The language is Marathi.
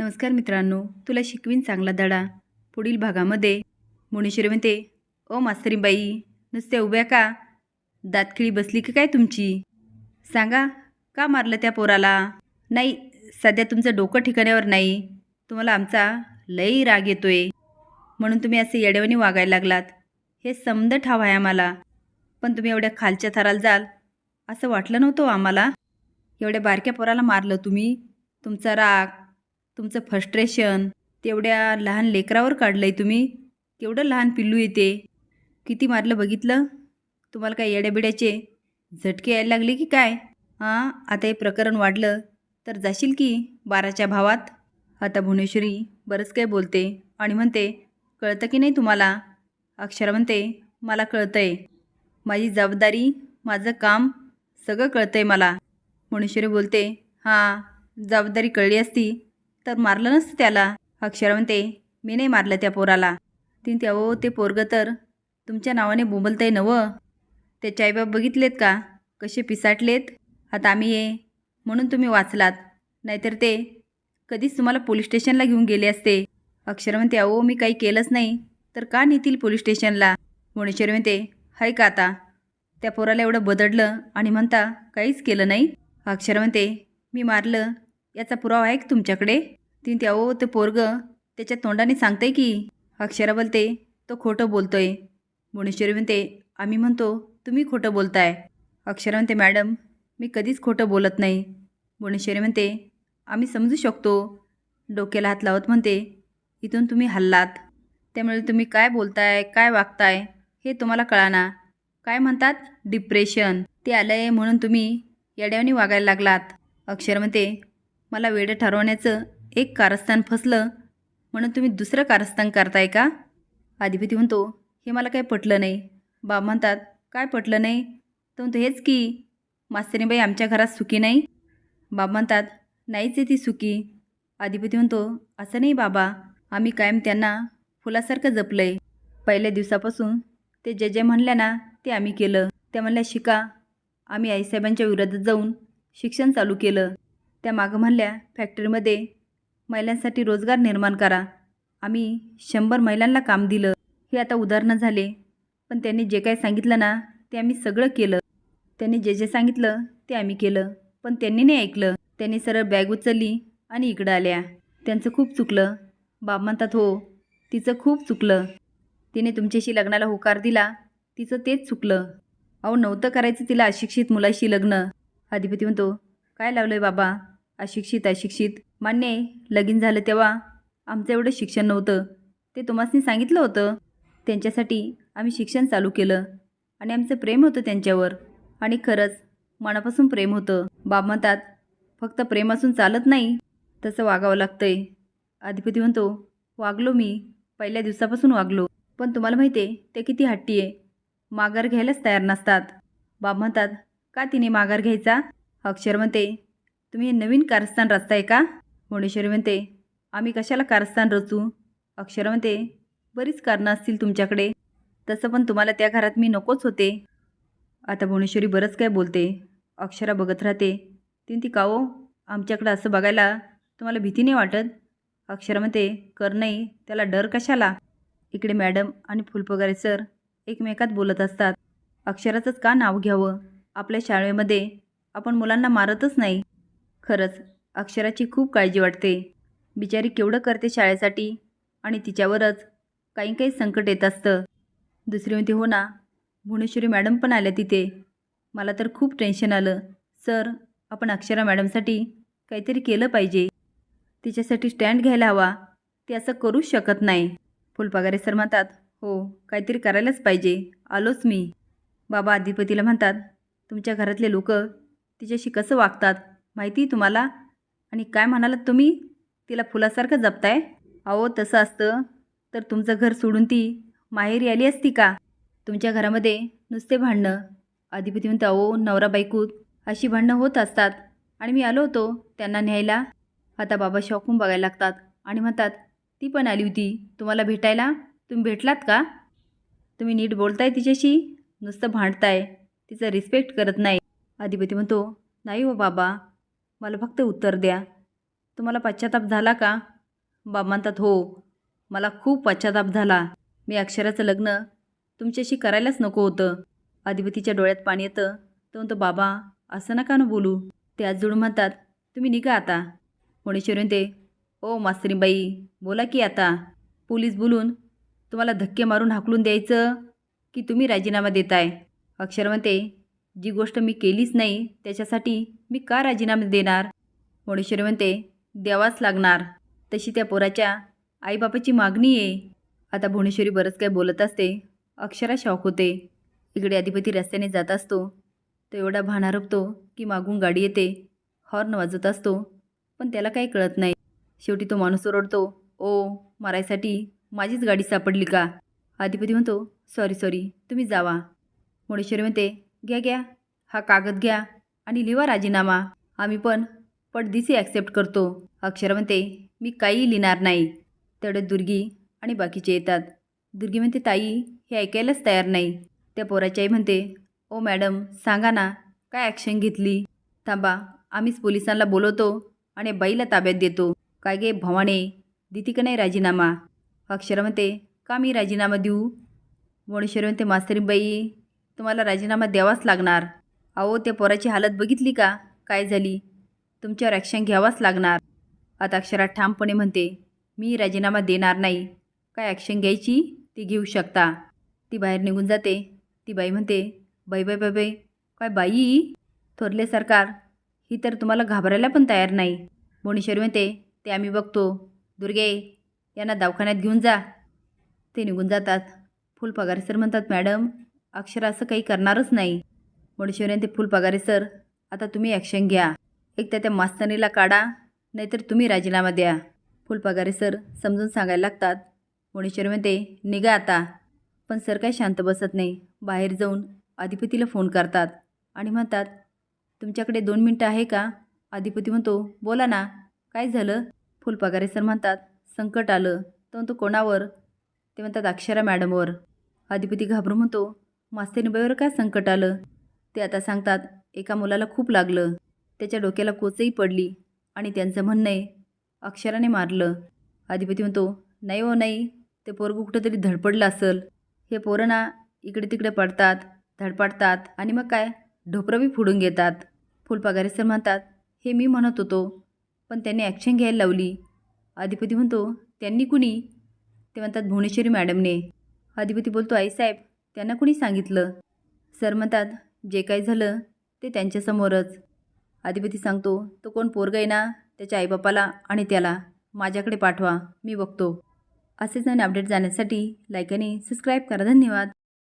नमस्कार मित्रांनो तुला शिकवीन चांगला धडा. पुढील भागामध्ये मुनीश्वरी म्हणते ओ मास्तरीबाई नुसत्या उभ्या का? दातखिळी बसली की काय तुमची? सांगा का मारलं त्या पोराला? नाही सध्या तुमचं डोकं ठिकाण्यावर नाही. तुम्हाला आमचा लई राग येतोय. म्हणून तुम्ही असे येडेवणी वागायला लागलात. हे समद ठाव आहे आम्हाला. पण तुम्ही एवढ्या खालच्या थराला जाल. असं वाटलं नव्हतं हो आम्हाला? एवढ्या बारक्या पोराला मारलं तुम्ही? तुमचा राग तुमचं फस्ट्रेशन तेवढ्या लहान लेकरावर काढलं आहे तुम्ही. केवढं लहान पिल्लू येते किती मारलं बघितलं? तुम्हाला काय येड्याबिड्याचे झटके यायला लागले की काय? हां आता हे प्रकरण वाढलं तर जाशील की बाराच्या भावात? आता भुवनेश्वरी बरंच काय बोलते आणि म्हणते कळतं की नाही तुम्हाला? अक्षरा म्हणते मला कळतं आहे माझी जबाबदारी माझं काम सगळं कळतं आहे मला. भुवनेश्वरी बोलते हां जबाबदारी कळली असती. तर मारलं नसतं त्याला. अक्षरा म्हणते मी नाही मारलं त्या पोराला. तीन त्या ओ ते पोरगं तर तुमच्या नावाने बोंबलतंय नवं. त्याचे आईबाप बघितलेत का? कसे पिसाटलेत? आता आम्ही ये. म्हणून तुम्ही वाचलात. नाहीतर ते कधीच तुम्हाला पोलीस स्टेशनला घेऊन गेले असते. अक्षर म्हणते अहो मी काही केलंच नाही. तर का नेतील पोलीस स्टेशनला? भुवनेश्वरी म्हणते हाय का आता? त्या पोराला एवढं बदडलं आणि म्हणता काहीच केलं नाही? अक्षर म्हणते मी मारलं. याचा पुरावा आहे की तुमच्याकडे? तीन ते अहो ते पोरगं त्याच्या तोंडाने सांगते की अक्षरा बोलते तो खोटं बोलतोय. भुवनेश्वरी म्हणते आम्ही म्हणतो तुम्ही खोटं बोलताय. अक्षरा म्हणते मॅडम मी कधीच खोटं बोलत नाही. भुवनेश्वरी म्हणते आम्ही समजू शकतो. डोक्याला हात लावत म्हणते इथून तुम्ही हल्लात. त्यामुळे तुम्ही काय बोलताय काय वागताय हे तुम्हाला कळाना. काय म्हणतात? डिप्रेशन. ते आलं आहे म्हणून तुम्ही येड्यावनी वागायला लागलात. अक्षर म्हणते मला वेडं ठरवण्याचं एक कारस्थान फसलं म्हणून तुम्ही दुसरं कारस्थान करताय का? आदिपती म्हणतो हे मला काही पटलं नाही. बाब म्हणतात काय पटलं नाही? तर म्हणतो हेच की मास्तरीबाई आमच्या घरात सुखी नाही. बाब म्हणतात नाहीच आहे ती सुखी. आदिपती म्हणतो असं नाही बाबा आम्ही कायम त्यांना फुलासारखं जपलं आहे पहिल्या दिवसापासून ते जे जे म्हणल्या ना ते आम्ही केलं. त्या म्हणल्या शिका आम्ही आईसाहेबांच्या विरोधात जाऊन शिक्षण चालू केलं. त्या मागं म्हणल्या फॅक्टरीमध्ये महिलांसाठी रोजगार निर्माण करा. आम्ही शंभर महिलांना काम दिलं. हे आता उदाहरणं झाले. पण त्यांनी जे काही सांगितलं ना ते आम्ही सगळं केलं. त्यांनी जे जे सांगितलं ते आम्ही केलं. पण त्यांनी नाही ऐकलं. त्यांनी सरळ बॅग उचलली आणि इकडं आल्या. त्यांचं खूप चुकलं. बाब म्हणतात हो तिचं खूप चुकलं. तिने तुमच्याशी लग्नाला होकार दिला. तिचं तेच चुकलं. अहो नव्हतं करायचं तिला अशिक्षित मुलाशी लग्न. अधिपती म्हणतो काय लावलं आहे बाबा? अशिक्षित अशिक्षित. मान्य आहे लगीन झालं तेव्हा आमचं एवढं शिक्षण नव्हतं. ते तुम्हासनी सांगितलं होतं. त्यांच्यासाठी आम्ही शिक्षण चालू केलं. आणि आमचं प्रेम होतं त्यांच्यावर. आणि खरंच मनापासून प्रेम होतं. बाब म्हणतात फक्त प्रेम असून चालत नाही तसं वागावं लागतं आहे अधिपती म्हणतो वागलो मी. पहिल्या दिवसापासून वागलो. पण तुम्हाला माहिती आहे ते किती हट्टी आहे. माघार घ्यायलाच तयार नसतात. बाब म्हणतात का तिने माघार घ्यायचा? अक्षर म्हणते तुम्ही हे नवीन कारस्थान रचताय का? भुवनेश्वरी म्हणते आम्ही कशाला कारस्थान रचू? अक्षर म्हणते बरीच कारणं असतील तुमच्याकडे. तसं पण तुम्हाला त्या घरात मी नकोच होते. आता भुवनेश्वरी बरंच काय बोलते. अक्षरा बघत राहते तीन ती काओ आमच्याकडं असं बघायला तुम्हाला भीती नाही वाटत? अक्षरा म्हणते कर नाही त्याला डर कशाला? इकडे मॅडम आणि फुलपगारे सर एकमेकात बोलत असतात. अक्षराचंच का नाव घ्यावं? आपल्या शाळेमध्ये आपण मुलांना मारतच नाही. खरंच अक्षराची खूप काळजी वाटते. बिचारी केवढं करते शाळेसाठी? आणि तिच्यावरच काही काही संकट येत असतं. दुसरी म्हणते हो ना भुवनेश्वरी मॅडम पण आल्या तिथे. मला तर खूप टेन्शन आलं. सर आपण अक्षरा मॅडमसाठी काहीतरी केलं पाहिजे. तिच्यासाठी स्टँड घ्यायला हवा. ते असं करूच शकत नाही. फुलपागारे सर म्हणतात हो काहीतरी करायलाच पाहिजे. आलोच मी. बाबा अधिपतीला म्हणतात तुमच्या घरातले लोक तिच्याशी कसं वागतात? माहिती तुम्हाला? आणि काय म्हणालात तुम्ही? तिला फुलासारखं जपताय? अहो तसं असतं. तर तुमचं घर सोडून ती माहेरी आली असती का? तुमच्या घरामध्ये नुसते भांडणं. अधिपती म्हणते अहो नवरा बायकूत अशी भांडणं होत असतात. आणि मी आलो होतो त्यांना न्यायला. आता बाबा शॉकून बघायला लागतात आणि म्हणतात ती पण आली होती. तुम्हाला भेटायला? तुम्ही भेटलात का? तुम्ही नीट बोलताय तिच्याशी? नुसतं भांडताय. तिचं रिस्पेक्ट करत नाही. अधिपती म्हणतो नाही हो बाबा. मला फक्त उत्तर द्या. तुम्हाला पश्चाताप झाला का? बाबा म्हणतात हो मला खूप पश्चाताप झाला. मी अक्षराचं लग्न तुमच्याशी करायलाच नको होतं. अधिपतीच्या डोळ्यात पाणी येतं. तो म्हणतो बाबा असं नका ना बोलू. ते आज जोडून म्हणतात तुम्ही निघा आता. मुणेश्वरी म्हणते ओ मास्तरीबाई बोला की आता. पोलीस बोलून तुम्हाला धक्के मारून हाकलून द्यायचं की तुम्ही राजीनामा देताय? अक्षर म्हणते जी गोष्ट मी केलीच नाही त्याच्यासाठी मी का राजीनामा देणार? मोडेश्वरी म्हणते द्यावाच लागणार. तशी त्या पोराच्या आईबापाची मागणी आहे. आता भुवनेश्वरी बरंच काय बोलत असते. अक्षरा शॉक होते. इकडे अधिपती रस्त्याने जात असतो. तो एवढा भान हरपतो की मागून गाडी येते. हॉर्न वाजत असतो. पण त्याला काही कळत नाही. शेवटी तो माणूस ओरडतो ओ मारायसाठी माझीच गाडी सापडली का? अधिपती म्हणतो सॉरी सॉरी तुम्ही जावा. मुळेश्वरी म्हणते घ्या घ्या. हा कागद घ्या आणि लिवा राजीनामा. आम्ही पण पटदिसी ॲक्सेप्ट करतो. अक्षर म्हणते मी काही लिहिणार नाही. तेवढे दुर्गी आणि बाकीचे येतात. दुर्गी म्हणते ताई हे ऐकायलाच तयार नाही. त्या पोराची आई म्हणते ओ मॅडम सांगा ना काय ॲक्शन घेतली? थांबा आम्हीच पोलिसांना बोलवतो आणि बाईला ताब्यात देतो. काय गे भवाने दिती का नाही राजीनामा? अक्षर म्हणते का मी राजीनामा देऊ? वणेश्वरी म्हणते मास्तरीबाई तुम्हाला राजीनामा द्यावाच लागणार. अहो त्या पोराची हालत बघितली का? काय झाली? तुमच्यावर ॲक्शन घ्यावाच लागणार. आता अक्षरा ठामपणे म्हणते मी राजीनामा देणार नाही. काय ॲक्शन घ्यायची? ती घेऊ शकता. ती बाहेर निघून जाते. ती बाई म्हणते बाई बाई बाई बाई काय बाई? थोरले सरकार ही तर तुम्हाला घाबरायला पण तयार नाही. मोणेश्वरी म्हणते ते आम्ही बघतो. दुर्गे यांना दवाखान्यात घेऊन जा. ते निघून जातात. फुल पगार सर म्हणतात मॅडम अक्षर असं काही करणारच नाही. मुळेश्वरी ते फुलपगारे सर. आता तुम्ही ॲक्शन घ्या. एक तर त्या मास्तनीला काढा नाहीतर तुम्ही राजीनामा द्या. फुलपगारे सर समजून सांगायला लागतात. मुडेश्वरमध्ये म्हणते निघा आता. पण सर काय शांत बसत नाही. बाहेर जाऊन अधिपतीला फोन करतात आणि म्हणतात तुमच्याकडे दोन मिनटं आहे का? अधिपती म्हणतो बोला ना काय झालं? फुलपगारे सर म्हणतात संकट आलं. तर म्हणतो कोणावर? ते म्हणतात अक्षरा मॅडमवर. अधिपती घाबरून म्हणतो मास्तेनीबाईवर काय संकट आलं? ते आता सांगतात एका मुलाला खूप लागलं. त्याच्या डोक्याला कोचही पडली आणि त्यांचं म्हणणं आहे अक्षराने मारलं. अधिपती म्हणतो नाही हो नाही. ते पोरगं कुठंतरी धडपडलं असेल. हे पोरं ना इकडे तिकडे पडतात धडपडतात आणि मग काय? ढोपरंबी फुडून फोडून घेतात. फुलपागारे सर म्हणतात हे मी म्हणत होतो पण त्यांनी ॲक्शन घ्यायला लावली. अधिपती म्हणतो त्यांनी कुणी? ते म्हणतात भुवनेश्वरी मॅडमने. अधिपती बोलतो आईसाहेब त्यांना कुणी सांगितलं? सर म्हणतात जे काही झालं ते त्यांच्यासमोरच अधिपती सांगतो तो कोण पोरग आहे ना त्याच्या आईबापाला आणि त्याला. माझ्याकडे पाठवा मी बघतो. असेच नवीन अपडेट जाण्यासाठी लाईक आणि सबस्क्राईब करा. धन्यवाद.